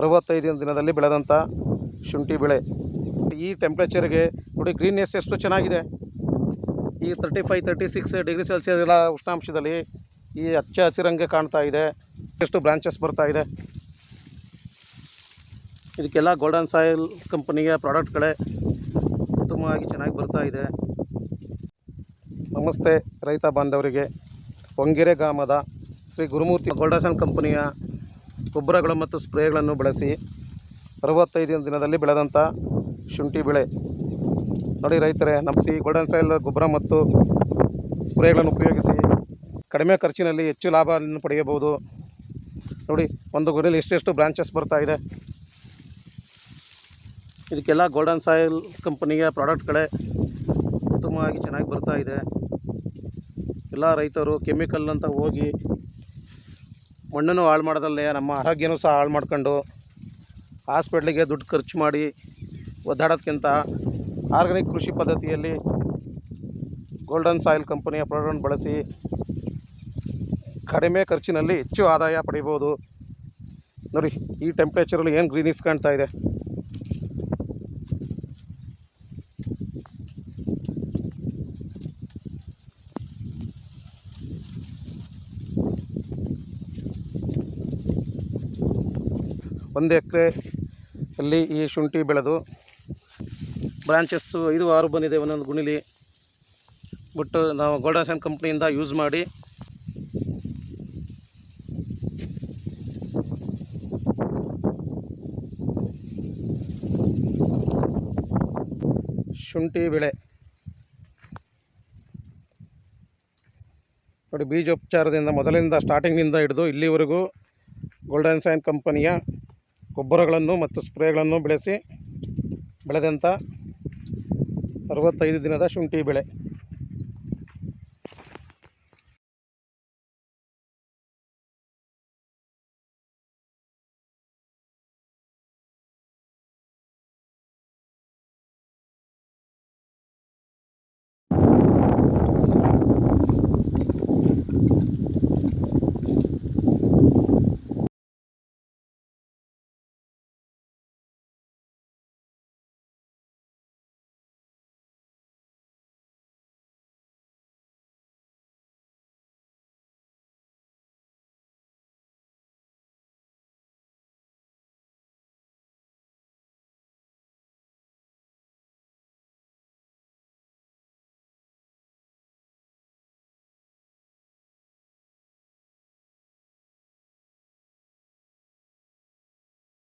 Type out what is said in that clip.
ಅರವತ್ತೈದು ದಿನದಲ್ಲಿ ಬೆಳೆದಂಥ ಶುಂಠಿ ಬೆಳೆ. ಈ ಟೆಂಪ್ರೇಚರ್ಗೆ ನೋಡಿ ಗ್ರೀನ್ನೆಸ್ ಎಷ್ಟು ಚೆನ್ನಾಗಿದೆ. ಈ thirty five thirty six degree Celsius ಎಲ್ಲ ಉಷ್ಣಾಂಶದಲ್ಲಿ ಈ ಹಚ್ಚ ಹಸಿರಂಗೆ ಕಾಣ್ತಾ ಇದೆ. ಎಷ್ಟು ಬ್ರಾಂಚಸ್ ಬರ್ತಾ ಇದೆ. ಇದಕ್ಕೆಲ್ಲ ಗೋಲ್ಡನ್ ಸಾಯಿಲ್ ಕಂಪನಿಯ ಪ್ರಾಡಕ್ಟ್ಗಳೇ ಉತ್ತಮವಾಗಿ ಚೆನ್ನಾಗಿ ಬರ್ತಾ ಇದೆ. ನಮಸ್ತೆ ರೈತ ಬಾಂಧವರಿಗೆ. ಹೊಂಗೆರೆ ಗ್ರಾಮದ ಶ್ರೀ ಗುರುಮೂರ್ತಿ ಗೋಲ್ಡನ್ ಕಂಪನಿಯ ಗೊಬ್ಬರಗಳು ಮತ್ತು ಸ್ಪ್ರೇಗಳನ್ನು ಬಳಸಿ ಅರವತ್ತೈದು ದಿನದಲ್ಲಿ ಬೆಳೆದಂಥ ಶುಂಠಿ ಬೆಳೆ. ನೋಡಿ ರೈತರೇ ನಮ್ಮ ಸಿ ಗೋಲ್ಡನ್ ಸಾಯಿಲ್ ಗೊಬ್ಬರ ಮತ್ತು ಸ್ಪ್ರೇಗಳನ್ನು ಉಪಯೋಗಿಸಿ ಕಡಿಮೆ ಖರ್ಚಿನಲ್ಲಿ ಹೆಚ್ಚು ಲಾಭವನ್ನು ಪಡೆಯಬಹುದು. ನೋಡಿ, ಒಂದು ಗುಡಿಯಲ್ಲಿ ಎಷ್ಟೆಷ್ಟು ಬ್ರಾಂಚಸ್ ಬರ್ತಾ ಇದೆ. ಇದಕ್ಕೆಲ್ಲ ಗೋಲ್ಡನ್ ಸಾಯಿಲ್ ಕಂಪನಿಯ ಪ್ರಾಡಕ್ಟ್ಗಳೇ ಉತ್ತಮವಾಗಿ ಚೆನ್ನಾಗಿ ಬರ್ತಾ ಇದೆ. ಎಲ್ಲ ರೈತರು ಕೆಮಿಕಲ್ ಅಂತ ಹೋಗಿ ಮಣ್ಣನ್ನು ಹಾಳು ಮಾಡೋದಲ್ಲೇ ನಮ್ಮ ಆರೋಗ್ಯನೂ ಸಹ ಹಾಳು ಮಾಡ್ಕೊಂಡು ಹಾಸ್ಪಿಟ್ಲಿಗೆ ದುಡ್ಡು ಖರ್ಚು ಮಾಡಿ ಒದ್ದಾಡೋದ್ಕಿಂತ ಆರ್ಗ್ಯಾನಿಕ್ ಕೃಷಿ ಪದ್ಧತಿಯಲ್ಲಿ ಗೋಲ್ಡನ್ ಸಾಯಿಲ್ ಕಂಪನಿಯ ಪ್ರಾಡಕ್ಟ್ ಬಳಸಿ ಕಡಿಮೆ ಖರ್ಚಿನಲ್ಲಿ ಹೆಚ್ಚು ಆದಾಯ ಪಡಿಬೋದು. ನೋಡಿ, ಈ ಟೆಂಪ್ರೇಚರಲ್ಲಿ ಏನು ಗ್ರೀನಿಸ್ ಕಾಣ್ತಾ ಇದೆ? ಒಂದು ಎಕರೆ ಅಲ್ಲಿ ಈ ಶುಂಠಿ ಬೆಳೆದು ಬ್ರಾಂಚಸ್ಸು ಐದು ಆರು ಬಂದಿದೆ ಒಂದೊಂದು ಗುಣಿಲಿ ಬಿಟ್ಟು ನಾವು ಗೋಲ್ಡನ್ ಕಂಪ್ನಿಯಿಂದ ಯೂಸ್ ಮಾಡಿ ಶುಂಠಿ ಬೆಳೆ. ನೋಡಿ, ಬೀಜೋಪಚಾರದಿಂದ ಮೊದಲಿಂದ ಸ್ಟಾರ್ಟಿಂಗ್ನಿಂದ ಹಿಡಿದು ಇಲ್ಲಿವರೆಗೂ ಗೋಲ್ಡನ್ ಸೈನ್ ಕಂಪನಿಯ ಗೊಬ್ಬರಗಳನ್ನು ಮತ್ತು ಸ್ಪ್ರೇಗಳನ್ನು ಬಳಸಿ ಬೆಳೆದಂಥ ಅರವತ್ತೈದು ದಿನದ ಶುಂಠಿ ಬೆಳೆ.